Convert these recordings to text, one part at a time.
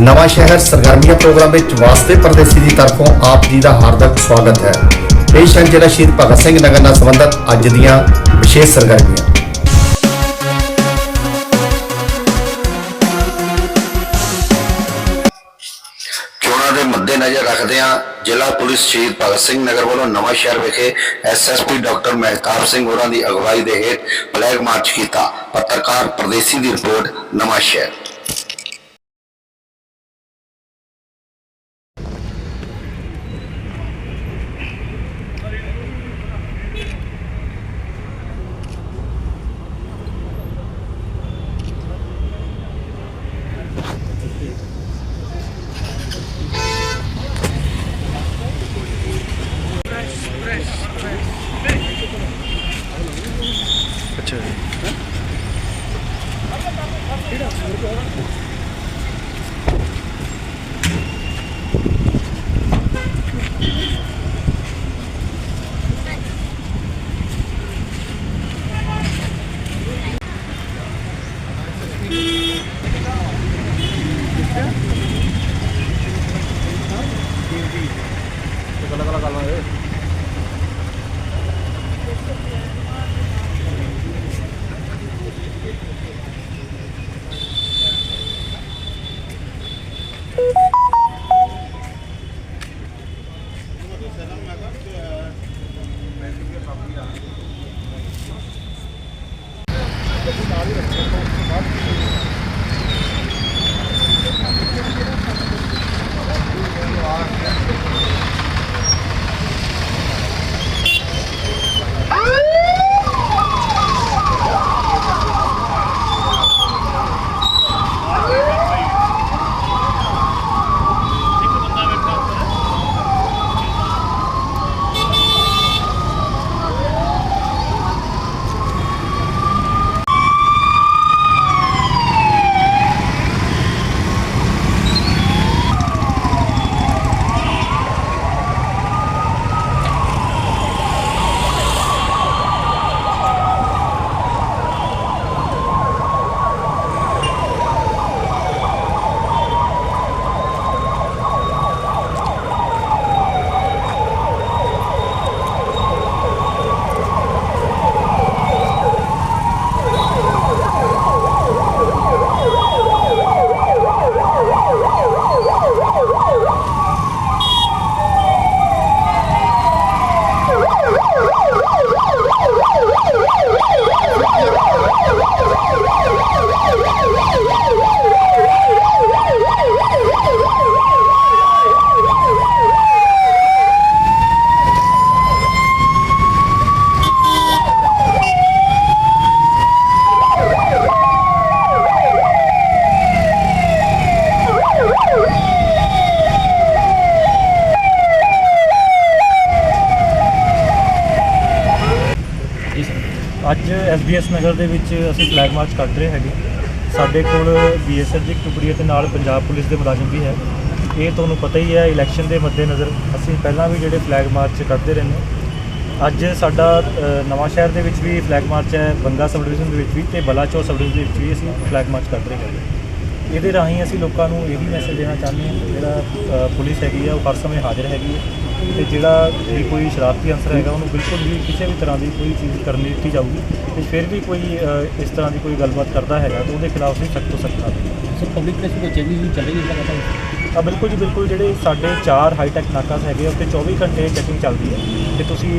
ਨਵਾਂ ਸ਼ਹਿਰ ਸਰਗਰਮੀਆਂ ਪ੍ਰੋਗਰਾਮ ਵਿੱਚ ਵਾਸਤੇ ਪਰਦੇਸੀ ਦੀ ਤਰਫੋਂ ਆਪ ਜੀ ਦਾ ਹਾਰਦਿਕ ਸਵਾਗਤ ਹੈ। ਪੇਸ਼ ਹਨ ਜ਼ਿਲ੍ਹਾ ਸ਼ਹੀਦ ਭਗਤ ਸਿੰਘ ਨਗਰ ਨਾਲ ਸੰਬੰਧਿਤ ਅੱਜ ਦੀਆਂ ਵਿਸ਼ੇਸ਼ ਸਰਗਰਮੀਆਂ। ਚੋਣਾਂ ਦੇ ਮੱਦੇਨਜ਼ਰ ਰੱਖਦਿਆਂ ਜ਼ਿਲ੍ਹਾ ਪੁਲਿਸ ਸ਼ਹੀਦ ਭਗਤ ਸਿੰਘ ਨਗਰ ਵੱਲੋਂ ਨਵਾਂ ਸ਼ਹਿਰ ਵਿਖੇ ਐਸਐਸਪੀ ਡਾਕਟਰ ਮਹਿਤਾਬ ਸਿੰਘ ਹੋਰਾਂ ਦੀ ਅਗਵਾਈ ਦੇ ਹੇਠ ਫਲੈਗ ਮਾਰਚ ਕੀਤਾ, ਪੱਤਰਕਾਰ ਪ੍ਰਦੇਸੀ ਦੀ ਰਿਪੋਰਟ, ਨਵਾਂ ਸ਼ਹਿਰ। ਅੱਜ ਨਗਰ ਦੇ ਵਿੱਚ ਅਸੀਂ ਫਲੈਗ ਮਾਰਚ ਕੱਢ ਰਹੇ ਹੈਗੇ। ਸਾਡੇ ਕੋਲ ਬੀਐਸਐਫ ਦੀ ਟੁਕੜੀ ਅਤੇ ਨਾਲ ਪੰਜਾਬ ਪੁਲਿਸ ਦੇ ਮੁਲਾਜ਼ਮ ਵੀ ਹੈ। ਇਹ ਤੁਹਾਨੂੰ ਪਤਾ ਹੀ ਹੈ ਇਲੈਕਸ਼ਨ ਦੇ ਮੱਦੇਨਜ਼ਰ ਅਸੀਂ ਪਹਿਲਾਂ ਵੀ ਜਿਹੜੇ ਫਲੈਗ ਮਾਰਚ ਕੱਢਦੇ ਰਹਿੰਦੇ ਹਾਂ। ਅੱਜ ਸਾਡਾ ਅ, ਨਵਾਂ ਸ਼ਹਿਰ ਦੇ ਵਿੱਚ ਵੀ ਫਲੈਗ ਮਾਰਚ ਹੈ ਬੰਗਾ ਸਬ ਡਿਵੀਜ਼ਨ ਦੇ ਵਿੱਚ ਵੀ ਤੇ ਬਲਾਚੌਰ ਸਬ ਡਿਵੀਜ਼ਨ ਦੇ ਵਿੱਚ ਵੀ ਅਸੀਂ ਫਲੈਗ ਮਾਰਚ ਕੱਢ ਰਹੇ ਹੈਗੇ। ਇਹਦੇ ਰਾਹੀਂ ਅਸੀਂ ਲੋਕਾਂ ਨੂੰ ਇਹ ਵੀ ਮੈਸੇਜ ਦੇਣਾ ਚਾਹੁੰਦੇ ਹਾਂ ਕਿ ਜਿਹੜਾ ਪੁਲਿਸ ਹੈਗੀ ਆ ਉਹ ਹਰ ਸਮੇਂ ਹਾਜ਼ਰ ਹੈਗੀ ਹੈ ਤੇ ਜਿਹੜਾ ਵੀ ਕੋਈ ਸ਼ਰਾਰਤੀ ਅਨਸਰ ਹੈਗਾ ਉਹਨੂੰ ਬਿਲਕੁਲ ਵੀ ਕਿਸੇ ਵੀ ਤਰ੍ਹਾਂ ਦੀ ਕੋਈ ਚੀਜ਼ ਕਰਨ ਦਿੱਤੀ ਜਾਊਗੀ ਤੇ ਫਿਰ ਵੀ ਕੋਈ ਇਸ ਤਰ੍ਹਾਂ ਦੀ ਕੋਈ ਗੱਲਬਾਤ ਕਰਦਾ ਹੈਗਾ ਤਾਂ ਉਹਦੇ ਖਿਲਾਫ ਅਸੀਂ ਸਖਤ ਤੋਂ ਸਖਤ ਕਾਰਵਾਈ ਸਰ ਪਬਲਿਕ ਪਲੇਸ ਵਿੱਚ ਚੈਕਿੰਗ ਵੀ ਚੱਲ ਰਹੀ ਹੈ ਲਗਾਤਾਰ ਆ ਬਿਲਕੁਲ ਜੀ ਬਿਲਕੁਲ ਜਿਹੜੇ ਸਾਡੇ ਚਾਰ ਹਾਈਟੈਕ ਨਾਕਾਸ ਹੈਗੇ ਉੱਥੇ 24 ਘੰਟੇ ਚੈਕਿੰਗ ਚੱਲਦੀ ਹੈ ਤੇ ਤੁਸੀਂ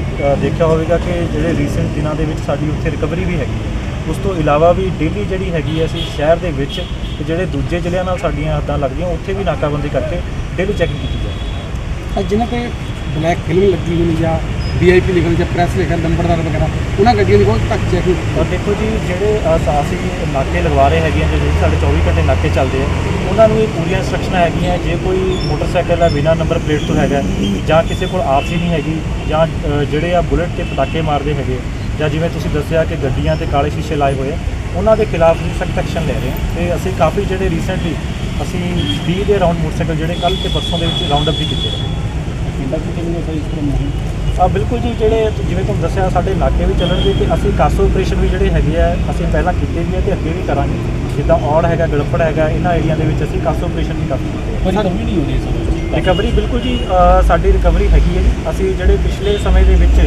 ਦੇਖਿਆ ਹੋਵੇਗਾ ਕਿ ਜਿਹੜੇ ਰੀਸੈਂਟ ਦਿਨਾਂ ਦੇ ਵਿੱਚ ਸਾਡੀ ਉੱਥੇ ਰਿਕਵਰੀ ਵੀ ਹੈਗੀ ਹੈ। ਉਸ ਤੋਂ ਇਲਾਵਾ ਵੀ ਡੇਲੀ ਜਿਹੜੀ ਹੈਗੀ ਹੈ ਅਸੀਂ ਸ਼ਹਿਰ ਦੇ ਵਿੱਚ ਤੇ ਜਿਹੜੇ ਦੂਜੇ ਜ਼ਿਲ੍ਹਿਆਂ ਨਾਲ ਸਾਡੀਆਂ ਹੱਦਾਂ ਲੱਗਦੀਆਂ ਉੱਥੇ ਵੀ ਨਾਕਾਬੰਦੀ ਕਰਕੇ ਡੇਲੀ ਚੈਕਿੰਗ ਕੀਤੀ ਜਾਏ ਅੱਜ ਜਿਨ੍ਹਾਂ ਤੇ ਬਲੈਕ ਫਿਲਮ ਲੱਗੀ ਹੋਈ ਜਾਂ ਵੀਆਈਪੀ ਲਿਖਣ ਜਾਂ ਪ੍ਰੈਸ ਲਿਖਣ ਨੰਬਰਦਾਰ ਵਗੈਰਾ ਉਹਨਾਂ ਗੱਡੀਆਂ ਦੀ ਬਹੁਤ ਤੱਕ ਚੈਕਿੰਗ ਔਰ ਦੇਖੋ ਜੀ ਜਿਹੜੇ ਅਸੀਂ ਨਾਕੇ ਲਗਵਾ ਰਹੇ ਹੈਗੇ ਆ ਜਿਹੜੇ ਸਾਡੇ 24 ਘੰਟੇ ਨਾਕੇ ਚੱਲਦੇ ਆ ਉਹਨਾਂ ਨੂੰ ਇਹ ਪੂਰੀਆਂ ਇੰਸਟਰਕਸ਼ਨਾਂ ਹੈਗੀਆਂ ਜੇ ਕੋਈ ਮੋਟਰਸਾਈਕਲ ਹੈ ਬਿਨਾ ਨੰਬਰ ਪਲੇਟ ਤੋਂ ਹੈਗਾ ਜਾਂ ਕਿਸੇ ਕੋਲ ਆਰਸੀ ਨਹੀਂ ਹੈਗੀ ਜਾਂ ਜਿਹੜੇ ਆ ਬੁਲਟ ਤੇ ਪਟਾਕੇ ਮਾਰਦੇ ਹੈਗੇ ਜਾਂ ਜਿਵੇਂ ਤੁਸੀਂ ਦੱਸਿਆ ਕਿ ਗੱਡੀਆਂ ਤੇ ਕਾਲੇ ਸ਼ੀਸ਼ੇ ਲਾਏ ਹੋਏ ਆ ਉਹਨਾਂ ਦੇ ਖਿਲਾਫ ਅਸੀਂ ਸਖਤ ਐਕਸ਼ਨ ਲੈ ਰਹੇ ਹਾਂ। ਤੇ ਅਸੀਂ ਕਾਫੀ ਜਿਹੜੇ ਰੀਸੈਂਟਲੀ ਅਸੀਂ 20 ਦੇ ਰਾਉਂਡ ਮੋਟਰਸਾਈਕਲ ਜਿਹੜੇ ਕੱਲ ਤੇ ਪਰਸੋਂ ਦੇ ਵਿੱਚ ਰਾਉਂਡ ਅਪ ਵੀ ਕੀਤੇ। ਕਿੰਨੇ ਕੋਈ ਇਸ ਤਰ੍ਹਾਂ ਨਹੀਂ ਆ ਬਿਲਕੁਲ ਜੀ ਜਿਹੜੇ ਜਿਵੇਂ ਤੁਹਾਨੂੰ ਦੱਸਿਆ ਸਾਡੇ ਇਲਾਕੇ ਵੀ ਚੱਲਣਗੇ ਤੇ ਅਸੀਂ ਕਾਸੋ ਆਪਰੇਸ਼ਨ ਵੀ ਜਿਹੜੇ ਹੈਗੇ ਆ ਅਸੀਂ ਪਹਿਲਾਂ ਕੀਤੇ ਵੀ ਆ ਤੇ ਅੱਗੇ ਵੀ ਕਰਾਂਗੇ। ਜਿੱਦਾਂ ਔੜ ਹੈਗਾ ਗਲਪੜ ਹੈਗਾ ਇਹਨਾਂ ਏਰੀਆ ਦੇ ਵਿੱਚ ਅਸੀਂ ਕਾਸੋ ਆਪਰੇਸ਼ਨ ਵੀ ਕੀਤੇ ਆ। ਪਰ ਨਹੀਂ ਹੋ ਰਹੀ ਸਮੇਂ। ਰਿਕਵਰੀ ਬਿਲਕੁਲ ਜੀ ਸਾਡੀ ਰਿਕਵਰੀ ਹੈਗੀ ਹੈ ਜੀ। ਅਸੀਂ ਜਿਹੜੇ ਪਿਛਲੇ ਸਮੇਂ ਦੇ ਵਿੱਚ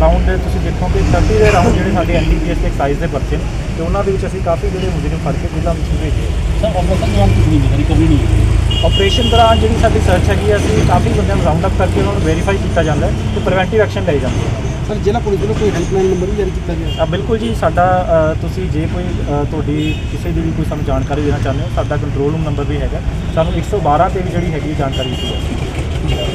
ਰਾਉਂਡ ਤੁਸੀਂ ਦੇਖੋਗੇ 30 ਦੇ ਰਾਉਂਡ ਜਿਹੜੇ ਸਾਡੇ ਐਨਡੀਪੀਐਸ ਦੇ ਐਕਸਾਈਜ਼ ਦੇ ਪਰਚੇ ਨੇ ਤੇ ਉਹਨਾਂ ਦੇ ਵਿੱਚ ਅਸੀਂ ਕਾਫੀ ਜਿਹੜੇ ਮੁਜਰਮ ਫੜ ਕੇ ਜ਼ਿਲ੍ਹਾ ਵਿੱਚ ਭੇਜੇ ਸਰ ਆਪਰੇਸ਼ਨ ਦੌਰਾਨ ਕੁਝ ਨਹੀਂ ਰਿਕਵਰੀ ਨਹੀਂ ਹੋਈ ਆਪਰੇਸ਼ਨ ਦੌਰਾਨ ਜਿਹੜੀ ਸਾਡੀ ਸਰਚ ਹੈਗੀ ਹੈ ਅਸੀਂ ਕਾਫੀ ਬੰਦਿਆਂ ਨੂੰ ਰਾਉਂਡ ਅਪ ਕਰਕੇ ਉਹਨਾਂ ਨੂੰ ਵੈਰੀਫਾਈ ਕੀਤਾ ਜਾਂਦਾ ਹੈ ਤੇ ਪ੍ਰੀਵੈਂਟਿਵ ਐਕਸ਼ਨ ਲਏ ਜਾਂਦੇ ਸਰ ਜ਼ਿਲ੍ਹਾ ਪੁਲਿਸ ਵੱਲੋਂ ਕੋਈ ਹੈਲਪਲਾਈਨ ਨੰਬਰ ਵੀ ਜਾਰੀ ਕੀਤਾ ਗਿਆ। ਆ ਬਿਲਕੁਲ ਜੀ ਸਾਡਾ ਅ, ਤੁਸੀਂ ਜੇ ਕੋਈ ਅ, ਤੁਹਾਡੀ ਕਿਸੇ ਦੀ ਵੀ ਕੋਈ ਸਾਨੂੰ ਜਾਣਕਾਰੀ ਦੇਣਾ ਚਾਹੁੰਦੇ ਹੋ ਸਾਡਾ ਕੰਟਰੋਲ ਰੂਮ ਨੰਬਰ ਵੀ ਹੈਗਾ। ਸਾਨੂੰ 112 ਤੇ ਵੀ ਜਿਹੜੀ ਹੈਗੀ ਜਾਣਕਾਰੀ ਦਿੱਤੀ ਹੈ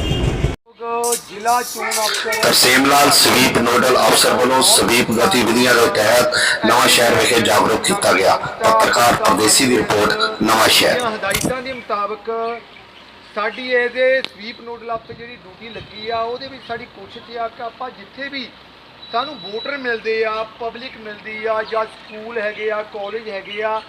ਜ਼ਿਲ੍ਹਾ ਚੋਣ ਅਫਸਰ ਤਰਸੇਮ ਲਾਲ ਸਵੀਪ ਨੋਡਲ ਅਫਸਰ ਵੱਲੋਂ ਸਵੀਪ ਗਤੀਵਿਧੀਆਂ ਦੇ ਤਹਿਤ ਨਵਾਂ ਸ਼ਹਿਰ ਵਿਖੇ ਜਾਗਰੂਕ ਕੀਤਾ ਗਿਆ। ਪੱਤਰਕਾਰ ਪਰਦੇਸੀ ਦੀ ਰਿਪੋਰਟ ਨਵਾਂ ਸ਼ਹਿਰ। ਦੀਆਂ ਹਦਾਇਤਾਂ ਦੇ ਮੁਤਾਬਕ ਸਾਡੀ ਇਹਦੇ ਸਵੀਪ ਨੋਡਲ ਅਫਸਰ ਜਿਹੜੀ ਡਿਊਟੀ ਲੱਗੀ ਆ, ਉਹਦੇ ਵਿੱਚ ਸਾਡੀ ਕੋਸ਼ਿਸ਼ ਆ ਕਿ ਆਪਾਂ ਜਿੱਥੇ ਵੀ ਸਾਨੂੰ ਵੋਟਰ ਮਿਲਦੇ ਆ ਪਬਲਿਕ ਮਿਲਦੀ ਆ, ਜਾਂ ਸਕੂਲ ਹੈਗੇ ਆ ਕਾਲਜ ਹੈਗੇ ਆ,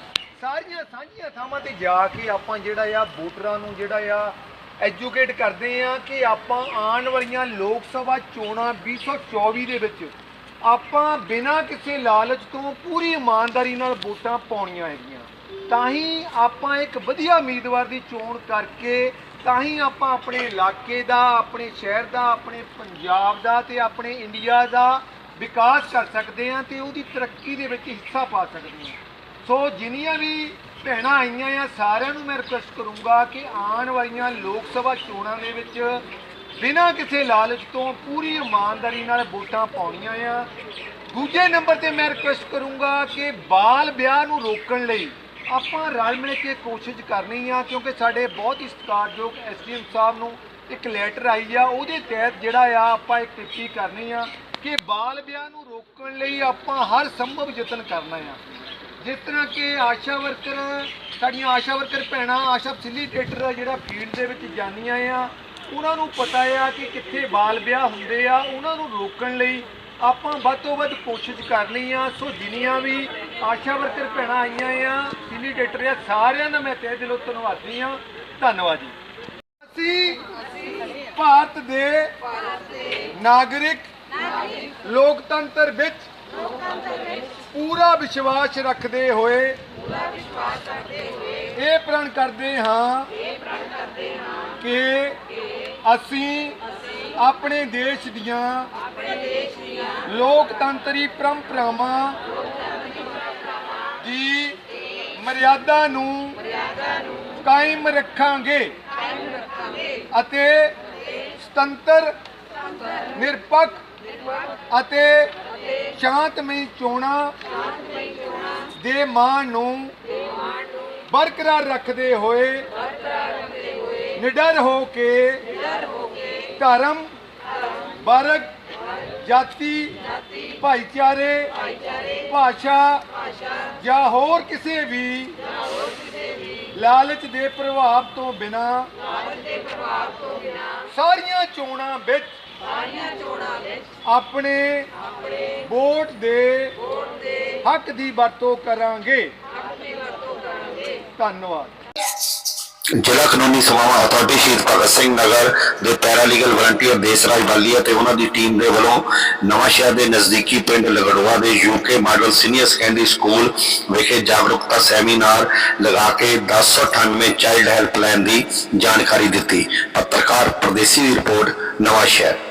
ਸਾਰੀਆਂ ਸਾਂਝੀਆਂ ਥਾਵਾਂ ਤੇ ਜਾ ਕੇ ਆਪਾਂ ਜਿਹੜਾ ਆ ਵੋਟਰਾਂ ਨੂੰ ਜਿਹੜਾ ਆ ਐਜੂਕੇਟ ਕਰਦੇ ਆ ਕਿ ਆਪਾਂ ਆਉਣ ਵਾਲੀਆਂ ਲੋਕ ਸਭਾ ਚੋਣਾਂ 2024 ਦੇ ਵਿੱਚ ਆਪਾਂ ਬਿਨਾਂ ਕਿਸੇ ਲਾਲਚ ਤੋਂ ਪੂਰੀ ਇਮਾਨਦਾਰੀ ਨਾਲ ਵੋਟਾਂ ਪਾਉਣੀਆਂ ਹੈਗੀਆਂ। ਤਾਂ ਹੀ ਆਪਾਂ ਇੱਕ ਵਧੀਆ ਉਮੀਦਵਾਰ ਦੀ ਚੋਣ ਕਰਕੇ ਤਾਂ ਹੀ ਆਪਾਂ ਆਪਣੇ ਇਲਾਕੇ ਦਾ, ਆਪਣੇ ਸ਼ਹਿਰ ਦਾ, ਆਪਣੇ ਪੰਜਾਬ ਦਾ ਤੇ ਆਪਣੇ ਇੰਡੀਆ ਦਾ ਵਿਕਾਸ ਕਰ ਸਕਦੇ ਹਾਂ ਤੇ ਉਹਦੀ ਤਰੱਕੀ ਦੇ ਵਿੱਚ ਹਿੱਸਾ ਪਾ ਸਕਦੇ ਹਾਂ। ਸੋ ਜਿੰਨੀਆਂ ਵੀ ਭੈਣਾਂ ਆਈਆਂ ਆ, ਸਾਰਿਆਂ ਨੂੰ ਮੈਂ ਰਿਕਵੈਸਟ ਕਰੂੰਗਾ ਕਿ ਆਉਣ ਵਾਲੀਆਂ ਲੋਕ ਸਭਾ ਚੋਣਾਂ ਦੇ ਵਿੱਚ ਬਿਨਾਂ ਕਿਸੇ ਲਾਲਚ ਤੋਂ ਪੂਰੀ ਇਮਾਨਦਾਰੀ ਨਾਲ ਵੋਟਾਂ ਪਾਉਣੀਆਂ ਆ। ਦੂਜੇ ਨੰਬਰ ਤੇ ਮੈਂ ਰਿਕਵੈਸਟ ਕਰੂੰਗਾ ਕਿ ਬਾਲ ਵਿਆਹ ਨੂੰ ਰੋਕਣ ਲਈ ਆਪਾਂ ਰਲ ਮਿਲ ਕੇ ਕੋਸ਼ਿਸ਼ ਕਰਨੀ ਆ, ਕਿਉਂਕਿ ਸਾਡੇ ਬਹੁਤ ਹੀ ਸਤਿਕਾਰਯੋਗ ਐਸਡੀਐਮ ਸਾਹਿਬ ਨੂੰ ਇੱਕ ਲੈਟਰ ਆਈ ਆ, ਉਹਦੇ ਤਹਿਤ ਜਿਹੜਾ ਆ ਆਪਾਂ ਇੱਕ ਟਿੱਪੀ ਕਰਨੀ ਆ ਕਿ ਬਾਲ ਵਿਆਹ ਨੂੰ ਰੋਕਣ ਲਈ ਆਪਾਂ ਹਰ ਸੰਭਵ ਯਤਨ ਕਰਨਾ ਆ। ਜਿਸ ਤਰ੍ਹਾਂ ਕਿ ਆਸ਼ਾ ਵਰਕਰ, ਸਾਡੀਆਂ ਆਸ਼ਾ ਵਰਕਰ ਭੈਣਾਂ, ਆਸ਼ਾ ਫੈਸਿਲੀਟੇਟਰ ਜਿਹੜਾ ਫੀਲਡ ਦੇ ਵਿੱਚ ਜਾਂਦੀਆਂ ਆ, ਉਹਨਾਂ ਨੂੰ ਪਤਾ ਆ ਕਿ ਕਿੱਥੇ ਬਾਲ ਵਿਆਹ ਹੁੰਦੇ ਆ, ਉਹਨਾਂ ਨੂੰ ਰੋਕਣ ਲਈ ਆਪਾਂ ਵੱਧ ਤੋਂ ਵੱਧ ਕੋਸ਼ਿਸ਼ ਕਰਨੀ ਆ, ਸੋ ਜਿੰਨੀਆਂ ਵੀ ਆਸ਼ਾ ਵਰਕਰ ਭੈਣਾਂ ਆਈਆਂ ਆ ਫੈਸਿਲੀਟੇਟਰ ਆ, ਸਾਰਿਆਂ ਦਾ ਮੈਂ ਤਹਿ ਦਿਲੋਂ ਧੰਨਵਾਦੀ ਆ ਧੰਨਵਾਦ ਜੀ। ਅਸੀਂ ਭਾਰਤ ਦੇ ਨਾਗਰਿਕ, ਲੋਕਤੰਤਰ ਵਿੱਚ ਪੂਰਾ ਵਿਸ਼ਵਾਸ ਰੱਖਦੇ ਹੋਏ, ਇਹ ਪ੍ਰਣ ਕਰਦੇ ਹਾਂ ਕਿ ਅਸੀਂ ਆਪਣੇ ਦੇਸ਼ ਦੀਆਂ ਲੋਕਤੰਤਰੀ ਪਰੰਪਰਾਵਾਂ ਮਰਿਆਦਾ ਨੂੰ ਕਾਇਮ ਰੱਖਾਂਗੇ ਅਤੇ ਸੁਤੰਤਰ, ਨਿਰਪੱਖ ਅਤੇ ਸ਼ਾਂਤਮਈ ਚੋਣਾਂ ਦੇ ਮਾਣ ਨੂੰ ਬਰਕਰਾਰ ਰੱਖਦੇ ਹੋਏ ਨਿਡਰ ਹੋ ਕੇ ਧਰਮ ਵਰਗ ਜਾਤੀ, ਭਾਈਚਾਰੇ, ਭਾਸ਼ਾ ਜਾਂ ਹੋਰ ਕਿਸੇ ਵੀ ਲਾਲਚ ਦੇ ਪ੍ਰਭਾਵ ਤੋਂ ਬਿਨਾ ਸਾਰੀਆਂ ਚੋਣਾਂ ਵਿੱਚ ਆਪਣੇ ਵੋਟ ਦੇ ਹੱਕ ਦੀ ਵਰਤੋਂ ਕਰਾਂਗੇ। ਧੰਨਵਾਦ। ਜ਼ਿਲ੍ਹਾ ਕਾਨੂੰਨੀ ਸੇਵਾਵਾਂ ਅਥਾਰਟੀ ਸ਼ਹੀਦ ਭਗਤ ਸਿੰਘ ਨਗਰ ਦੇ ਪੈਰਾਲੀਗਲ ਵਲੰਟੀਅਰ ਦੇਸਰਾਜ ਬਾਲੀ ਅਤੇ ਉਹਨਾਂ ਦੀ ਟੀਮ ਦੇ ਵੱਲੋਂ ਨਵਾਂ ਸ਼ਹਿਰ ਦੇ ਨਜ਼ਦੀਕੀ ਪਿੰਡ ਲਗੜਵਾ ਦੇ UK model senior secondary school ਵਿਖੇ ਜਾਗਰੂਕਤਾ ਸੈਮੀਨਾਰ ਲਗਾ ਕੇ 1098 ਚਾਈਲਡ ਹੈਲਪਲਾਈਨ ਦੀ ਜਾਣਕਾਰੀ ਦਿੱਤੀ। ਪੱਤਰਕਾਰ ਪ੍ਰਦੇਸੀ ਦੀ ਰਿਪੋਰਟ, ਨਵਾਂ ਸ਼ਹਿਰ।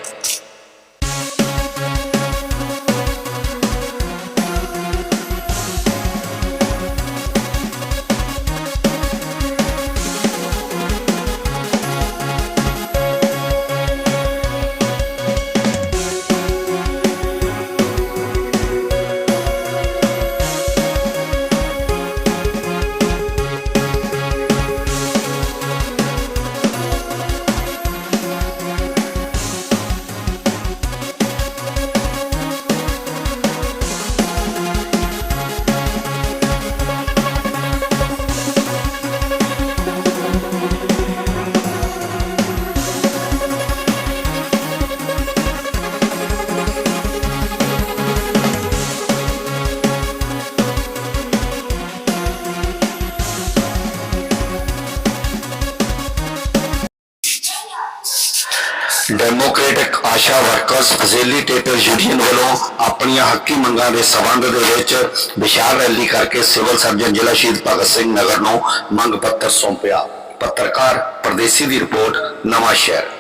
ਫੈਸਿਲੀਟੇਟਰ ਯੂਨੀਅਨ ਵੱਲੋਂ ਆਪਣੀਆਂ ਹੱਕੀ ਮੰਗਾਂ ਦੇ ਸਬੰਧ ਦੇ ਵਿੱਚ ਵਿਸ਼ਾਲ ਰੈਲੀ ਕਰਕੇ ਸਿਵਲ ਸਰਜਨ ਜ਼ਿਲ੍ਹਾ ਸ਼ਹੀਦ ਭਗਤ ਸਿੰਘ ਨਗਰ ਨੂੰ ਮੰਗ ਪੱਤਰ ਸੌਂਪਿਆ। ਪੱਤਰਕਾਰ ਪਰਦੇਸੀ ਦੀ ਰਿਪੋਰਟ, ਨਵਾਂ ਸ਼ਹਿਰ।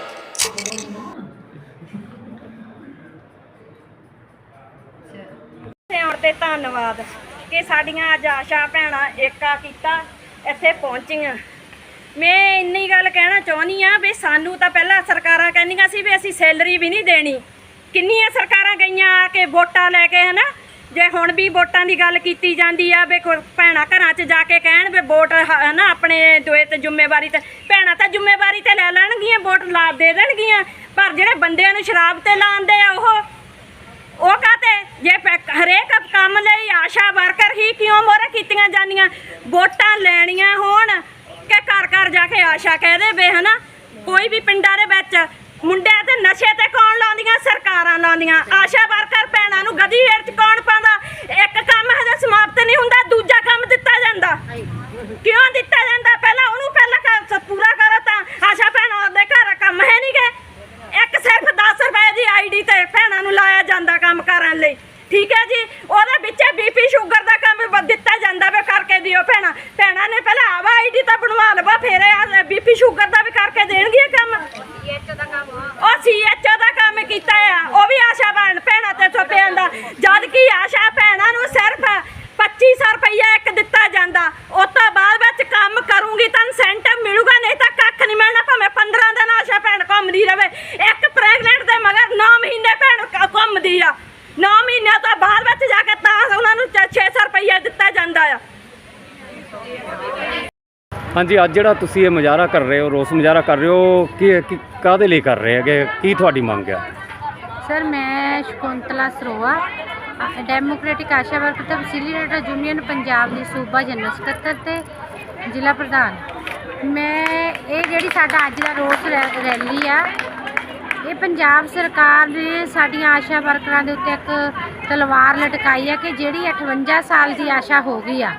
ਤੇ ਧੰਨਵਾਦ। ਕਿ ਸਾਡੀਆਂ ਅੱਜ ਆਸ਼ਾ ਭੈਣਾਂ ਏਕਾ ਕੀਤਾ, ਇੱਥੇ ਪਹੁੰਚੀਆਂ। ਮੈਂ ਇੰਨੀ ਗੱਲ ਕਹਿਣਾ ਚਾਹੁੰਦੀ ਆ ਵੀ ਸਾਨੂੰ ਤਾਂ ਪਹਿਲਾਂ ਸਰਕਾਰਾਂ ਕਹਿੰਦੀਆਂ ਸੀ ਵੀ ਅਸੀਂ ਸੈਲਰੀ ਵੀ ਨਹੀਂ ਦੇਣੀ। ਕਿੰਨੀਆਂ ਸਰਕਾਰਾਂ ਗਈਆਂ ਆ ਕੇ ਵੋਟਾਂ ਲੈ ਕੇ, ਹਨਾ? ਜੇ ਹੁਣ ਵੀ ਵੋਟਾਂ ਦੀ ਗੱਲ ਕੀਤੀ ਜਾਂਦੀ ਆ ਵੀ ਕੋਈ ਘਰਾਂ 'ਚ ਜਾ ਕੇ ਕਹਿਣ ਵੀ ਵੋਟ ਹਨਾ, ਆਪਣੇ ਦੋਏ ਤੇ ਜ਼ਿੰਮੇਵਾਰੀ ਤੇ ਭੈਣਾਂ ਤਾਂ ਜ਼ਿੰਮੇਵਾਰੀ ਤੇ ਲੈ ਲੈਣਗੀਆਂ, ਵੋਟ ਲਾ ਦੇ ਦੇਣਗੀਆਂ, ਪਰ ਜਿਹੜੇ ਬੰਦਿਆਂ ਨੂੰ ਸ਼ਰਾਬ ਤੇ ਲਾਉਂਦੇ ਆ ਉਹ ਉਹ ਕਾਤੇ ਜੇ ਹਰੇਕ ਕੰਮ ਲਈ ਆਸ਼ਾ ਵਰਕਰ ਹੀ ਕਿਉਂ ਮੋਹਰੇ ਕੀਤੀਆਂ ਜਾਂਦੀਆਂ? ਵੋਟਾਂ ਲੈਣੀਆਂ ਹੋਣ, ਕਿ ਘਰ ਘਰ ਜਾ ਕੇ ਆਸ਼ਾ ਕਹਦੇ ਵੇ, ਹਨਾ? ਕੋਈ ਵੀ ਪਿੰਡਾਂ ਦੇ ਵਿੱਚ ਮੁੰਡਿਆਂ ਤੇ ਨਸ਼ੇ ਤੇ ਕੌਣ ਲਾਉਂਦੀਆਂ, ਸਰਕਾਰਾਂ ਲਾਉਂਦੀਆਂ? ਆਸ਼ਾ ਵਰਕਰ ਭੈਣਾਂ ਨੂੰ ਗਦੀ ਹੇਠ 'ਚ ਕੌਣ ਪਾਉਂਦਾ? ਇੱਕ ਕੰਮ ਹਜੇ ਸਮਾਪਤ ਨਹੀਂ ਹੁੰਦਾ, ਦੂਜਾ ਕੰਮ ਦਿੱਤਾ ਜਾਂਦਾ। ਕਿਉਂ ਦਿੱਤਾ ਜਾਂਦਾ? ਪਹਿਲਾਂ ਉਹਨੂੰ ਪਹਿਲਾਂ ਕਰ- ਪੂਰਾ ਕਰੋ ਤਾਂ। ਆਸ਼ਾ ਭੈਣਾਂ ਦੇ ਘਰ ਕੰਮ ਹੈ ਨਹੀਂ ਗਏ ਇੱਕ ਸਿਰਫ 10 ਰੁਪਏ ਦੀ ਆਈਡੀ ਤੇ ਭੈਣਾਂ ਨੂੰ ਲਾਇਆ ਜਾਂਦਾ ਕੰਮ ਕਰਨ ਲਈ। ਠੀਕ ਹੈ ਜੀ ਉਹਦੇ ਵਿੱਚ ਬੀਪੀ ਸ਼ੂਗਰ ਦਾ ਕੰਮ ਦਿੱਤਾ ਜਾਂਦਾ ਵੇ ਕਰਕੇ ਦਿਓ ਭੈਣਾਂ। ਭੈਣਾਂ ਨੇ ਪਹਿਲਾਂ ਆਵਾ ਆਈਡੀ ਤਾਂ ਬਣਵਾ ਲਵਾ ਫਿਰ ਬੀਪੀ ਸ਼ੂਗਰ ਦਾ ਵੀ ਕਰਕੇ ਦੇਣਗੀਆਂ ਕੰਮ। ਉਹ ਸੀਐਚਓ ਦਾ ਕੰਮ ਕੀਤਾ ਆ ਉਹ ਵੀ ਆਸ਼ਾ ਭੈਣ ਭੈਣਾਂ ਤੇ ਥੋਪੇ ਜਾਂਦਾ ਜਦ ਕਿ ਆਸ਼ਾ ਭੈਣਾਂ ਨੂੰ ਸਿਰਫ 2500 ਰੁਪਈਆ ਇੱਕ ਦਿੱਤਾ ਜਾਂਦਾ ਉਸ ਤੋਂ ਬਾਅਦ ਵਿੱਚ ਕੰਮ ਕਰੂੰਗੀ ਤਾਂ ਇਨਸੈਂਟਿਵ ਮਿਲੂਗਾ ਨਹੀਂ ਤਾਂ ਕੱਖ ਨਹੀਂ ਮਿਲਣਾ ਭਾਵੇਂ 15 ਦਿਨ ਆਸ਼ਾ ਭੈਣ ਘੁੰਮਦੀ ਰਵੇ ਇੱਕ ਪ੍ਰੈਗਨੈਂਟ ਦੇ ਮਗਰ 9 ਮਹੀਨੇ ਭੈਣ ਕ- ਘੁੰਮਦੀ ਆ 9 ਮਹੀਨਿਆਂ ਤੋਂ ਬਾਅਦ ਵਿੱਚ ਜਾ ਕੇ ਤਾਂ ਉਹਨਾਂ ਨੂੰ 600 ਰੁਪਈਆ ਦਿੱਤਾ ਜਾਂਦਾ ਆ ਹਾਂਜੀ, ਅੱਜ ਜਿਹੜਾ ਤੁਸੀਂ ਇਹ ਮੁਜ਼ਾਹਰਾ ਕਰ ਰਹੇ ਹੋ, ਰੋਸ ਮੁਜ਼ਾਹਰਾ ਕਰ ਰਹੇ ਹੋ, ਕੀ ਕੀ, ਕਾਹਦੇ ਲਈ ਕਰ ਰਹੇ ਹੈਗੇ? ਕੀ ਤੁਹਾਡੀ ਮੰਗ ਹੈ ਸਰ, ਮੈਂ Shakuntala Saroya, uh- democratic ASHA worker facilitator union Punjab ਦੀ ਸੂਬਾ ਜਨਰਲ ਸਕੱਤਰ ਤੇ ਜ਼ਿਲ੍ਹਾ ਪ੍ਰਧਾਨ। ਮੈਂ, ਇਹ ਜਿਹੜੀ ਸਾਡਾ ਅੱਜ ਦਾ ਰੋਸ ਰੈ- ਰੈਲੀ ਆ, ਇਹ ਪੰਜਾਬ ਸਰਕਾਰ ਨੇ ਸਾਡੀਆਂ ਆਸ਼ਾ ਵਰਕਰਾਂ ਦੇ ਉੱਤੇ ਇੱਕ ਤਲਵਾਰ ਲਟਕਾਈ ਆ ਕਿ ਜਿਹੜੀ 58 ਸਾਲ ਦੀ ਆਸ਼ਾ ਹੋ ਗਈ ਆ,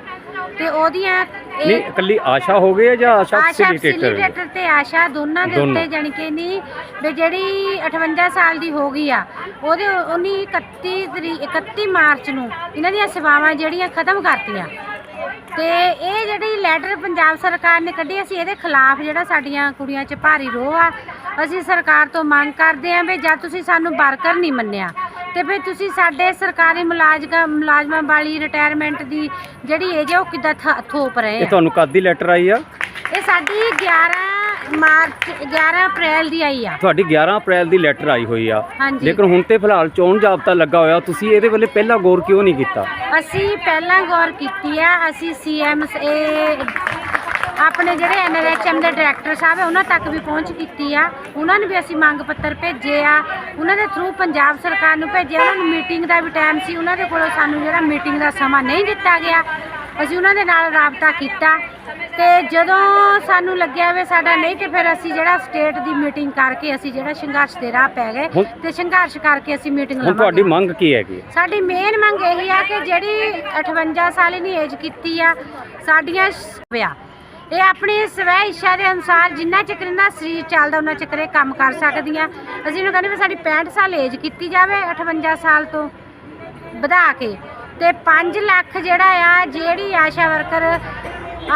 ਤੇ ਉਹਦੀਆਂ ਨਹੀਂ ਇਕੱਲੀ ਆਸ਼ਾ ਹੋ ਗਈ ਹੈ ਜਾਂ ਆਸ਼ਾ ਆਸ਼ਾ ਫੈਸਿਲੀਟੇਟਰ ਫੈਸਿਲੀਟੇਟਰ ਤੇ ਆਸ਼ਾ ਦੋਨਾਂ ਦੇ ਦੋਨੋਂ। ਉੱਤੇ ਜਾਣੀ ਕਿ ਨਹੀਂ ਵੀ ਜਿਹੜੀ 58 ਸਾਲ ਦੀ ਹੋ ਗਈ ਆ ਉਹਦੇ ਉਹਨੀ 31 ਤਰੀਕ 31 ਮਾਰਚ ਨੂੰ ਇਹਨਾਂ ਦੀਆਂ ਸੇਵਾਵਾਂ ਜਿਹੜੀਆਂ ਖਤਮ ਕਰਤੀਆਂ ਤੇ ਇਹ ਜਿਹੜੀ ਲੈਟਰ ਪੰਜਾਬ ਸਰਕਾਰ ਨੇ ਕੱਢੀ ਅਸੀਂ ਇਹਦੇ ਖਿਲਾਫ ਜਿਹੜਾ ਸਾਡੀਆਂ ਕੁੜੀਆਂ 'ਚ ਭਾਰੀ ਰੋਹ ਆ ਅਸੀਂ ਸਰਕਾਰ ਤੋਂ ਮੰਗ ਕਰਦੇ ਆਂ ਵੀ ਜਦ ਤੁਸੀਂ ਸਾਨੂੰ ਵਰਕਰ ਨਹੀਂ ਮੰਨਿਆ ਤੇ ਫਿਰ ਤੁਸੀਂ ਸਾਡੇ ਸਰਕਾਰੀ ਮੁਲਾਜ਼ਮਾਂ ਮੁਲਾਜ਼ਮਾਂ ਵਾਲੀ ਰਿਟਾਇਰਮੈਂਟ ਦੀ ਜਿਹੜੀ ਏਜ ਆ ਉਹ ਕਿੱਦਾਂ ਥ- ਥੋਪ ਰਹੇ ਇਹ ਆ ਤੁਹਾਨੂੰ ਕਦ ਦੀ ਲੈਟਰ ਆਈ ਆ? ਇਹ ਸਾਡੀ 11 ਮਾਰਚ 11 ਅਪ੍ਰੈਲ ਦੀ ਆਈ ਆ। ਤੁਹਾਡੀ 11 ਅਪ੍ਰੈਲ ਦੀ ਲੈਟਰ ਆਈ ਹੋਈ ਆ। ਹਾਂਜੀ। ਲੇਕਿਨ ਹੁਣ ਤੇ ਫਿਲਹਾਲ ਚੋਣ ਜਾਬਤਾ ਲੱਗਾ ਹੋਇਆ ਤੁਸੀਂ ਇਹਦੇ ਵੱਲੇ ਪਹਿਲਾਂ ਗੌਰ ਕਿਉਂ ਨਹੀਂ ਕੀਤਾ? ਅਸੀਂ ਪਹਿਲਾਂ ਗੌਰ ਕੀਤੀ ਆ ਅਸੀਂ ਸੀਐਮ ਆਪਣੇ ਜਿਹੜੇ ਐਨਐਚਐਮ ਦੇ ਡਾਇਰੈਕਟਰ ਸਾਹਿਬ ਹੈ ਉਹਨਾਂ ਤੱਕ ਵੀ ਪਹੁੰਚ ਕੀਤੀ ਆ। ਉਹਨਾਂ ਨੂੰ ਵੀ ਅਸੀਂ ਮੰਗ ਪੱਤਰ ਭੇਜੇ ਆ। ਉਹਨਾਂ ਦੇ ਥਰੂ ਪੰਜਾਬ ਸਰਕਾਰ ਨੂੰ ਭੇਜਿਆ। ਉਹਨਾਂ ਨੂੰ ਮੀਟਿੰਗ ਦਾ ਵੀ ਟਾਈਮ ਸੀ। ਉਹਨਾਂ ਦੇ ਕੋਲੋਂ ਸਾਨੂੰ ਜਿਹੜਾ ਮੀਟਿੰਗ ਦਾ ਸਮਾਂ ਨਹੀਂ ਦਿੱਤਾ ਗਿਆ। ਅਸੀਂ ਉਹਨਾਂ ਦੇ ਨਾਲ ਰਾਬਤਾ ਕੀਤਾ। ਤੇ ਜਦੋਂ ਸਾਨੂੰ ਲੱਗਿਆ ਵੀ ਸਾਡਾ ਨਹੀਂ ਤੇ ਫਿਰ ਅਸੀਂ ਜਿਹੜਾ ਸਟੇਟ ਦੀ ਮੀਟਿੰਗ ਕਰਕੇ ਅਸੀਂ ਜਿਹੜਾ ਸੰਘਰਸ਼ ਦੇ ਰਾਹ ਪੈ ਗਏ। ਤੇ ਸੰਘਰਸ਼ ਕਰਕੇ ਅਸੀਂ ਮੀਟਿੰਗ ਹੁਣ ਤੁਹਾਡੀ ਮੰਗ ਕੀ ਹੈਗੀ? ਸਾਡੀ ਮੇਨ ਮੰਗ ਇਹੀ ਆ ਕਿ ਜਿਹੜੀ 58 ਸਾਲ ਦੀ ਏਜ ਕੀਤੀ ਆ ਸਾਡੀਆਂ ਇਹ ਆਪਣੀ ਸਵੈ ਇੱਛਾ ਦੇ ਅਨੁਸਾਰ ਜਿੰਨਾ ਚਿਰ ਇਹਨਾਂ ਸਰੀਰ ਚੱਲਦਾ ਉਹਨਾਂ ਚਿਰ ਇਹ ਕੰਮ ਕਰ ਸਕਦੀਆਂ। ਅਸੀਂ ਇਹਨੂੰ ਕਹਿੰਦੇ ਵੀ ਸਾਡੀ 65 ਸਾਲ ਏਜ ਕੀਤੀ ਜਾਵੇ 58 ਸਾਲ ਤੋਂ ਵਧਾ ਕੇ। ਤੇ 5 ਲੱਖ ਜਿਹੜਾ ਆ ਜਿਹੜੀ ਆਸ਼ਾ ਵਰਕਰ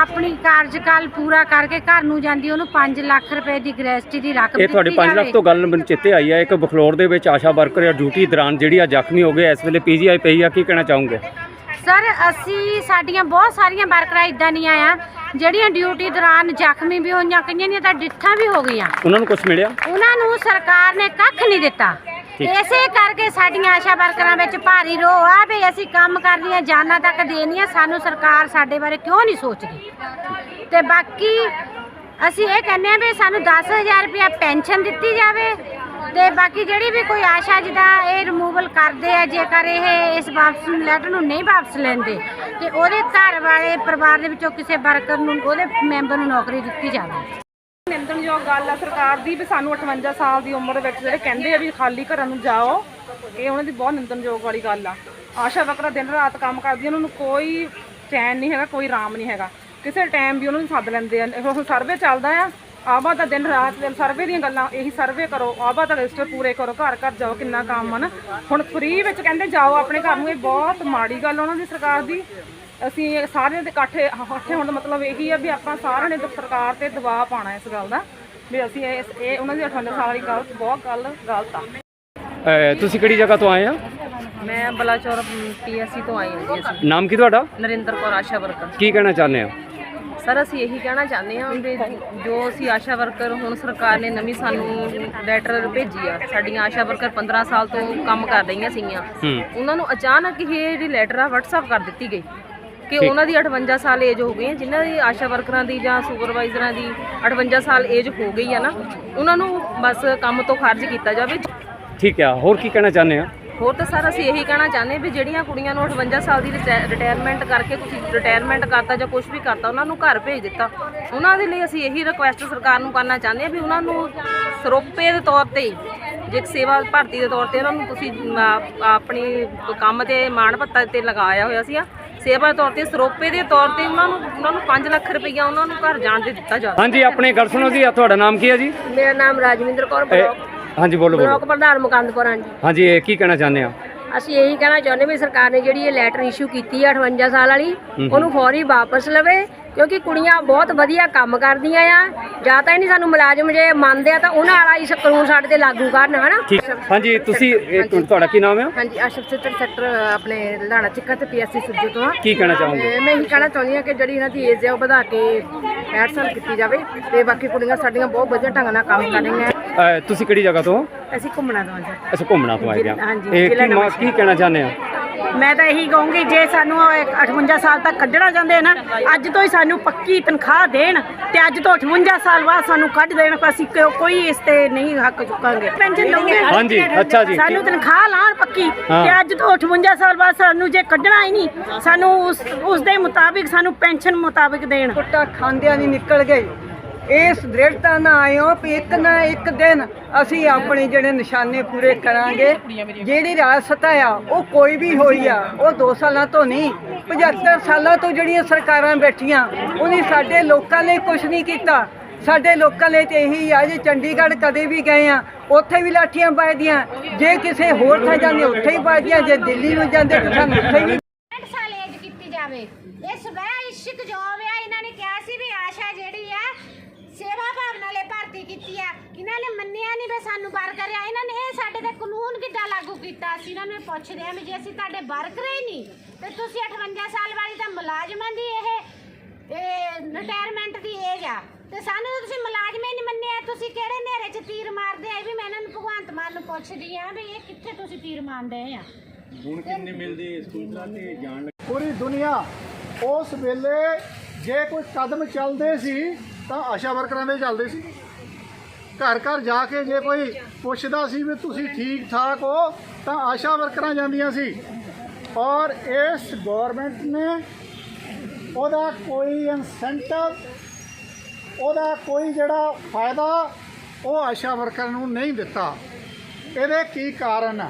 ਆਪਣੀ ਕਾਰਜਕਾਲ ਪੂਰਾ ਕਰਕੇ ਘਰ ਨੂੰ ਜਾਂਦੀ ਉਹਨੂੰ 5 ਲੱਖ ਰੁਪਏ ਦੀ ਗ੍ਰੈਸਟੀ ਦੀ ਰਕਮ ਇਹ ਤੁਹਾਡੇ ਦਿੱਤੀ 5 ਲੱਖ। ਤੋਂ ਗੱਲ ਮੈਨੂੰ ਚਿੱਤੇ ਆਈ ਹੈ ਇੱਕ ਬਖਲੌਰ ਦੇ ਵਿੱਚ ਆਸ਼ਾ ਵਰਕਰ ਜਾਂ ਡਿਊਟੀ ਦੌਰਾਨ ਜਿਹੜੀ ਆ ਜ਼ਖਮੀ ਹੋ ਗਏ ਇਸ ਵੇਲੇ ਪੀਜੀਆਈ ਪਈ ਆ ਕੀ ਕਹਿਣਾ ਚਾਹੋਗੇ? ਸਰ ਅਸੀਂ ਸਾਡੀਆਂ ਬਹੁਤ ਸਾਰੀਆਂ ਵਰਕਰਾਂ ਇਦਾਂ ਦੀਆਂ ਆ ਜਿਹੜੀਆਂ ਡਿਊਟੀ ਦੌਰਾਨ ਜ਼ਖਮੀ ਵੀ ਹੋਈਆਂ ਕਈਆਂ ਦੀਆਂ ਤਾਂ ਡਿੱਥਾਂ ਵੀ ਹੋ ਗਈਆਂ। ਉਹਨਾਂ ਨੂੰ ਕੁਝ ਮਿਲਿਆ? ਉਹਨਾਂ ਨੂੰ ਸਰਕਾਰ ਨੇ ਕੱਖ ਨਹੀਂ ਦਿੱਤਾ। ਇਸੇ ਕਰਕੇ ਸਾਡੀਆਂ ਆਸ਼ਾ ਵਰਕਰਾਂ ਵਿੱਚ ਭਾਰੀ ਰੋਹ ਆ ਵੀ ਅਸੀਂ ਕੰਮ ਕਰਦੀਆਂ ਜਾਨਾਂ ਤੱਕ ਦੇਣੀਆਂ ਸਾਨੂੰ ਸਰਕਾਰ ਸਾਡੇ ਬਾਰੇ ਕਿਉਂ ਨਹੀਂ ਸੋਚਦੀ? ਤੇ ਬਾਕੀ ਅਸੀਂ ਇਹ ਕਹਿੰਦੇ ਆ ਵੀ ਸਾਨੂੰ 10000 ਰੁਪਇਆ ਪੈਨਸ਼ਨ ਦਿੱਤੀ ਜਾਵੇ ਤੇ ਬਾਕੀ ਜਿਹੜੀ ਵੀ ਕੋਈ ਆਸ਼ਾ ਜਿਹਦਾ ਇਹ ਰਿਮੂਵਲ ਕਰਦੇ ਆ, ਜੇਕਰ ਇਹ ਇਸ ਵਾਪਸ ਲੈਟਰ ਨੂੰ ਨਹੀਂ ਵਾਪਸ ਲੈਂਦੇ, ਤੇ ਉਹਦੇ ਘਰ ਵਾਲੇ ਪਰਿਵਾਰ ਦੇ ਵਿੱਚੋਂ ਕਿਸੇ ਵਰਕਰ ਨੂੰ, ਉਹਦੇ ਮੈਂਬਰ ਨੂੰ ਨੌਕਰੀ ਦਿੱਤੀ ਜਾਵੇ। ਨਿੰਦਣਯੋਗ ਗੱਲ ਆ ਸਰਕਾਰ ਦੀ ਵੀ ਸਾਨੂੰ 58 ਸਾਲ ਦੀ ਉਮਰ ਵਿੱਚ ਜਿਹੜੇ ਕਹਿੰਦੇ ਆ ਵੀ ਖਾਲੀ ਘਰਾਂ ਨੂੰ ਜਾਓ, ਇਹ ਉਹਨਾਂ ਦੀ ਬਹੁਤ ਨਿੰਦਣਯੋਗ ਵਾਲੀ ਗੱਲ ਆ। ਆਸ਼ਾ ਵਕਰਾ ਦਿਨ ਰਾਤ ਕੰਮ ਕਰਦੀ ਉਹਨਾਂ ਨੂੰ ਕੋਈ ਚੈਨ ਨਹੀਂ ਹੈਗਾ, ਕੋਈ ਆਰਾਮ ਨਹੀਂ ਹੈਗਾ। ਕਿਸੇ ਟਾਈਮ ਵੀ ਉਹਨਾਂ ਨੂੰ ਸੱਦ ਲੈਂਦੇ ਆ। ਹੁਣ ਸਰਵੇ ਚੱਲਦਾ ਆ ਆਬਾ ਦਾ ਦਿਨ ਰਾਤ ਦੇ ਸਰਵੇ ਦੀਆਂ ਗੱਲਾਂ ਇਹੀ ਸਰਵੇ ਕਰੋ ਆਬਾ ਦਾ ਰਜਿਸਟਰ ਪੂਰੇ ਕਰੋ ਘਰ ਘਰ ਜਾਓ ਕਿੰਨਾ ਕੰਮ ਆ ਨਾ। ਹੁਣ ਫ੍ਰੀ ਵਿੱਚ ਕਹਿੰਦੇ ਜਾਓ ਆਪਣੇ ਘਰ ਨੂੰ ਇਹ ਬਹੁਤ ਮਾੜੀ ਗੱਲ ਉਹਨਾਂ ਦੀ ਸਰਕਾਰ ਦੀ। ਅਸੀਂ ਸਾਰਿਆਂ ਦੇ ਇਕੱਠੇ ਇਕੱਠੇ ਹੋਣ ਦਾ ਮਤਲਬ ਇਹੀ ਆ ਵੀ ਆਪਾਂ ਸਾਰਿਆਂ ਨੇ ਤਾਂ ਸਰਕਾਰ ਤੇ ਦਬਾਅ ਪਾਉਣਾ ਇਸ ਗੱਲ ਦਾ ਵੀ ਅਸੀਂ ਇਹ ਇਹ ਉਹਨਾਂ ਦੀ 58 ਸਾਲ ਦੀ ਗੱਲ ਬਹੁਤ ਗੱਲ ਗਲਤ ਆ। ਤੁਸੀਂ ਕਿਹੜੀ ਜਗ੍ਹਾ ਤੋਂ ਆਏ ਆ? ਮੈਂ ਬਲਾਚੌਰ ਪੀਐਸਸੀ ਤੋਂ ਆਈ ਹਾਂ ਜੀ ਅਸੀਂ। ਨਾਮ ਕੀ ਤੁਹਾਡਾ? ਨਰਿੰਦਰ ਕੌਰ ਆਸ਼ਾ ਵਰਕਰ। ਕੀ ਕਹਿਣਾ ਚਾਹੁੰਦੇ ਆ ਸਰ ਅਸੀਂ ਇਹੀ ਕਹਿਣਾ ਚਾਹੁੰਦੇ ਹਾਂ ਵੀ ਜੋ ਅਸੀਂ ਆਸ਼ਾ ਵਰਕਰ ਹੁਣ ਸਰਕਾਰ ਨੇ ਨਵੀਂ ਸਾਨੂੰ ਲੈਟਰ ਭੇਜੀ ਆ ਸਾਡੀਆਂ ਆਸ਼ਾ ਵਰਕਰ 15 ਸਾਲ ਤੋਂ ਕੰਮ ਕਰ ਰਹੀਆਂ ਸੀਗੀਆਂ। ਹੂੰ। ਉਹਨਾਂ ਨੂੰ ਅਚਾਨਕ ਹੀ ਇਹ ਜਿਹੜੀ ਲੈਟਰ ਆ WhatsApp ਕਰ ਦਿੱਤੀ ਗਈ ਕਿ ਉਹਨਾਂ ਦੀ 58 ਸਾਲ ਏਜ ਹੋ ਗਈ ਹੈ। ਜਿਨ੍ਹਾਂ ਦੀ ਆਸ਼ਾ ਵਰਕਰਾਂ ਦੀ ਜਾਂ ਸੁਪਰਵਾਈਜ਼ਰਾਂ ਦੀ 58 ਸਾਲ ਏਜ ਹੋ ਗਈ ਹੈ ਨਾ ਉਹਨਾਂ ਨੂੰ ਬਸ ਕੰਮ ਤੋਂ ਖਾਰਜ ਕੀਤਾ ਜਾਵੇ। ਠੀਕ ਆ ਹੋਰ ਕੀ ਕਹਿਣਾ ਚਾਹੁੰਦੇ ਆ? ਹੋਰ ਤਾਂ ਸਰ ਅਸੀਂ ਇਹੀ ਕਹਿਣਾ ਚਾਹੁੰਦੇ ਵੀ ਜਿਹੜੀਆਂ ਕੁੜੀਆਂ ਨੂੰ 58 ਸਾਲ ਦੀ ਰਿਟਾਇਰਮੈਂਟ ਕਰਕੇ ਤੁਸੀਂ ਰਿਟਾਇਰਮੈਂਟ ਕਰਤਾ ਜਾਂ ਕੁਝ ਵੀ ਕਰਤਾ ਉਹਨਾਂ ਨੂੰ ਘਰ ਭੇਜ ਦਿੱਤਾ। ਉਹਨਾਂ ਦੇ ਲਈ ਅਸੀਂ ਇਹੀ ਰਿਕੁਐਸਟ ਸਰਕਾਰ ਨੂੰ ਕਰਨਾ ਚਾਹੁੰਦੇ ਆ ਵੀ ਉਹਨਾਂ ਨੂੰ ਸਰੋਪੇ ਦੇ ਤੌਰ ਤੇ ਜੇ ਸੇਵਾ ਭਰਤੀ ਦੇ ਤੌਰ ਤੇ ਉਹਨਾਂ ਨੂੰ ਤੁਸੀਂ ਆਪਣੀ ਕੰਮ ਤੇ ਮਾਣ ਭੱਤਾ ਤੇ ਲਗਾਇਆ ਹੋਇਆ ਸੀ ਆ ਸੇਵਾ ਦੇ ਤੌਰ ਤੇ ਸਰੋਪੇ ਦੇ ਤੌਰ ਤੇ ਉਹਨਾਂ ਨੂੰ ਉਹਨਾਂ ਨੂੰ 5 ਲੱਖ ਰੁਪਈਆ ਉਹਨਾਂ ਨੂੰ ਘਰ ਜਾਣ ਦੇ ਦਿੱਤਾ ਜਾਵੇ। ਹਾਂਜੀ ਆਪਣੇ ਗੱਲ ਸੁਣੋ ਜੀ ਆ ਤੁਹਾਡਾ ਨਾਮ ਕੀ ਹੈ ਜੀ? ਮੇਰਾ ਨਾਮ ਰਾਜਵਿੰਦਰ ਕੌਰ ਇਹ- ਹਾਂਜੀ ਬੋਲੋ ਬੋਲੋ। ਪ੍ਰਧਾਨ ਮੁਕੰਦਪੁਰ ਜੀ ਹਾਂਜੀ ਇਹ ਕੀ ਕਹਿਣਾ ਚਾਹੁੰਦੇ ਆ ਅਸੀਂ ਇਹੀ ਕਹਿਣਾ ਚਾਹੁੰਦੇ ਵੀ ਸਰਕਾਰ ਨੇ ਜਿਹੜੀ ਇਹ ਲੈਟਰ ਇਸ਼ੂ ਕੀਤੀ ਹੈ 58 ਸਾਲ ਵਾਲੀ ਉਹਨੂੰ ਫੌਰੀ ਵਾਪਸ ਲਵੇ ਕਿਉਂਕਿ ਕੁੜੀਆਂ ਬਹੁਤ ਵਧੀਆ ਕੰਮ ਕਰਦੀਆਂ ਆ ਜਾਂ ਤਾਂ ਇਹ ਨਹੀਂ ਸਾਨੂੰ ਮੁਲਾਜ਼ਮ ਜੇ ਮੰਨਦੇ ਆ ਤਾਂ ਉਹਨਾਂ ਵਾਲਾ ਹੀ ਕਾਨੂੰਨ ਸਾਡੇ ਤੇ ਲਾਗੂ ਕਰਨ ਹਨਾ? ਹਾਂਜੀ ਤੁਸੀਂ ਤੁਹਾਡਾ ਕੀ ਨਾਮ ਹੈ? ਹਾਂਜੀ ਆਸ਼ਫ ਸਿੱਤਰ ਸੈਕਟਰ ਆਪਣੇ ਲੁਧਿਆਣਾ ਚੱਕਾ ਤੇ ਪੀਐਸਸੀ ਸੁਰਜੂ ਤੋਂ ਆ। ਕੀ ਕਹਿਣਾ ਚਾਹੋਗੇ? ਮੈਂ ਇਹੀ ਕਹਿਣਾ ਚਾਹੁੰਦੀ ਹਾਂ ਕਿ ਜਿਹੜੀ ਇਹਨਾਂ ਦੀ ਏਜ ਹੈ ਉਹ ਵਧਾ ਕੇ 65 ਸਾਲ ਕੀਤੀ ਜਾਵੇ ਤੇ ਬਾਕੀ ਕੁੜੀਆਂ ਸਾਡੀਆਂ ਬਹੁਤ ਵਧੀਆ ਢੰਗ ਨਾਲ ਕੰਮ ਕਰ ਰਹੀਆਂ ਅਹ ਤੁਸੀਂ ਕਿਹੜੀ ਜਗ੍ਹਾ ਤੋਂ? ਅਸੀਂ ਘੁੰਮਣਾ ਤੋਂ ਜੀ। ਅੱਛਾ ਘੁੰਮਣਾ ਤੋਂ ਆਏ ਆ ਹਾਂਜੀ, ਇਹ ਜ਼ਿਲ੍ਹਾ ਕੀ ਮਾ- ਕੀ ਕਹਿਣਾ ਚਾਹੁੰਦੇ ਆ ਮੈਂ ਤਾਂ ਇਹੀ ਕਹੂੰਗੀ ਜੇ ਸਾਨੂੰ ਉਹ 58 ਸਾਲ ਤੱਕ ਕੱਢਣਾ ਚਾਹੁੰਦੇ ਨਾ ਅੱਜ ਤੋਂ ਹੀ ਸਾਨੂੰ ਪੱਕੀ ਤਨਖਾਹ ਦੇਣ ਤੇ ਅੱਜ ਤੋਂ 58 ਸਾਲ ਬਾਅਦ ਸਾਨੂੰ ਕੱਢ ਦੇਣ ਪਰ ਅਸੀਂ ਕੋਈ ਇਸ ਤੇ ਨਹੀਂ ਹੱਕ ਚੁੱਕਾਂਗੇ। ਪੈਨਸ਼ਨ ਦਊਂਗੇ ਹਾਂਜੀ, ਅੱਛਾ ਜੀ। ਸਾਨੂੰ ਤਨਖਾਹ ਲਾਣ ਪੱਕੀ ਹਾਂ। ਤੇ ਅੱਜ ਤੋਂ 58 ਸਾਲ ਬਾਅਦ ਸਾਨੂੰ ਜੇ ਕੱਢਣਾ ਹੀ ਨਹੀਂ ਸਾਨੂੰ ਉਸ ਉਸ ਦੇ ਮੁਤਾਬਿਕ ਸਾਨੂੰ ਪੈਨਸ਼ਨ ਮੁਤਾਬਿਕ ਦੇਣ। ਕੁੱਟਾ ਖਾਂਦਿਆਂ ਨਹੀਂ ਨਿਕਲ ਗਏ। ਇਸ ਦ੍ਰਿੜਤਾ ਨਾਲ ਆਇਓ ਵੀ ਇੱਕ ਨਾ ਇੱਕ ਦਿਨ ਅਸੀਂ ਆਪਣੇ ਜਿਹੜੇ ਨਿਸ਼ਾਨੇ ਪੂਰੇ ਕਰਾਂਗੇ। ਜਿਹੜੀ ਰਿਆਸਤ ਆ ਉਹ ਕੋਈ ਵੀ ਹੋਈ ਆ, ਉਹ 2 ਸਾਲਾਂ ਤੋਂ ਨਹੀਂ 75 ਸਾਲਾਂ ਤੋਂ ਜਿਹੜੀਆਂ ਸਰਕਾਰਾਂ ਬੈਠੀਆਂ, ਉਹਨੇ ਸਾਡੇ ਲੋਕਾਂ ਲਈ ਕੁਝ ਨਹੀਂ ਕੀਤਾ। ਸਾਡੇ ਲੋਕਾਂ ਲਈ ਤੇ ਇਹੀ ਆ ਜੇ, ਚੰਡੀਗੜ੍ਹ ਕਦੇ ਵੀ ਗਏ ਆ, ਉੱਥੇ ਵੀ ਲਾਠੀਆਂ ਵੱਜਦੀਆਂ। ਜੇ ਕਿਸੇ ਹੋਰ ਥਾਂ ਜਾਂਦੇ, ਉੱਥੇ ਹੀ ਵੱਜਦੀਆਂ, ਜੇ ਦਿੱਲੀ ਨੂੰ ਜਾਂਦੇ ਤਾਂ ਸਾਨੂੰ ਉੱਥੇ ਵੀ 65 ਸਾਲ ਏਜ ਕੀਤੀ ਜਾਵੇ। ਇਹ ਸਵੈ ਇਸ਼ਕ ਜੋਬ ਆ ਇਹਨਾਂ ਨੇ ਕਿਹਾ ਸੀ ਵੀ ਆਸ਼ਾ ਜਿਹੜੀ ਆ ਸੇਵਾ ਭਾਵਨਾ ਲਈ ਭਰਤੀ ਕੀਤੀ ਆ। ਇਹਨਾਂ ਨੇ ਮੰਨਿਆ ਨਹੀਂ ਵੀ ਸਾਨੂੰ ਬਾਹਰ ਕਰਿਆ। ਇਹਨਾਂ ਨੇ ਇਹ ਸਾਡੇ ਤੇ ਕਾਨੂੰਨ ਕਿੱਦਾਂ ਲਾਗੂ ਕੀਤਾ? ਅਸੀਂ ਇਹਨਾਂ ਨੂੰ ਪੁੱਛਦੇ ਆ ਵੀ ਜੇ ਅਸੀਂ ਤੁਹਾਡੇ ਵਰਕਰ ਹੀ ਨਹੀਂ ਤੇ ਤੁਸੀਂ 58 ਸਾਲ ਵਾਲੀ ਤਾਂ ਮੁਲਾਜ਼ਮਾਂ ਦੀ ਇਹ ਰਿਟਾਇਰਮੈਂਟ ਦੀ ਏਜ ਆ। ਤੇ ਸਾਨੂੰ ਤਾਂ ਤੁਸੀਂ ਮੁਲਾਜ਼ਮ ਹੀ ਨਹੀਂ ਮੰਨਿਆ। ਤੁਸੀਂ ਕਿਹੜੇ ਨੇਰੇ 'ਚ ਤੀਰ ਮਾਰਦੇ ਆ? ਇਹ ਵੀ ਮੈਂ ਇਹਨਾਂ ਨੂੰ ਭਗਵੰਤ ਮਾਨ ਨੂੰ ਪੁੱਛਦੀ ਆ ਵੀ ਇਹ ਕਿੱਥੇ ਤੁਸੀਂ ਤੀਰ ਮਾਰਦੇ ਆ? ਪੂਰੀ ਦੁਨੀਆ ਉਸ ਵੇਲੇ ਜੇ ਕੋਈ ਕਦਮ ਚੱਲਦੇ ਸੀ ਤਾਂ ਆਸ਼ਾ ਵਰਕਰਾਂ ਦੇ ਚੱਲਦੇ ਸੀ। ਘਰ ਘਰ ਜਾ ਕੇ ਜੇ ਕੋਈ ਪੁੱਛਦਾ ਸੀ ਵੀ ਤੁਸੀਂ ਠੀਕ ਠਾਕ ਹੋ, ਤਾਂ ਆਸ਼ਾ ਵਰਕਰਾਂ ਜਾਂਦੀਆਂ ਸੀ। ਔਰ ਇਸ ਗਵਰਨਮੈਂਟ ਨੇ ਉਹਦਾ ਕੋਈ ਇਨਸੈਂਟਿਵ ਉਹਦਾ ਕੋਈ ਜਿਹੜਾ ਫਾਇਦਾ ਉਹ ਆਸ਼ਾ ਵਰਕਰ ਨੂੰ ਨਹੀਂ ਦਿੱਤਾ। ਇਹਦੇ ਕੀ ਕਾਰਨ ਆ?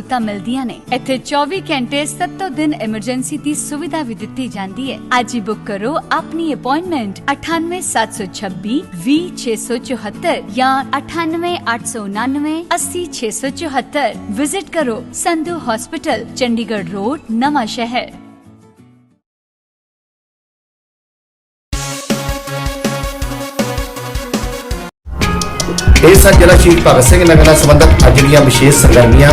ਸਹੂਲਤਾਂ ਮਿਲਦੀਆਂ ਨੇ। ਇੱਥੇ 24 ਘੰਟੇ 7 ਦਿਨ ਐਮਰਜੈਂਸੀ ਦੀ ਸੁਵਿਧਾ ਵੀ ਦਿੱਤੀ ਜਾਂਦੀ ਹੈ। ਅੱਜ ਹੀ ਬੁੱਕ ਕਰੋ ਆਪਣੀ ਅਪਾਇੰਟਮੈਂਟ 98726 20674 ਜਾਂ 98899 80674 ਵਿਜ਼ਿਟ ਕਰੋ ਸੰਧੂ ਹਸਪੀਟਲ ਚੰਡੀਗੜ੍ਹ ਰੋਡ ਨਵਾਂ ਸ਼ਹਿਰ। ਇਹ ਸਨ ਜ਼ਿਲ੍ਹਾ ਸ਼ਹੀਦ ਭਗਤ ਸਿੰਘ ਨਗਰ ਨਾਲ ਸੰਬੰਧਿਤ ਅੱਜ ਦੀਆਂ ਵਿਸ਼ੇਸ਼ ਸਰਗਰਮੀਆਂ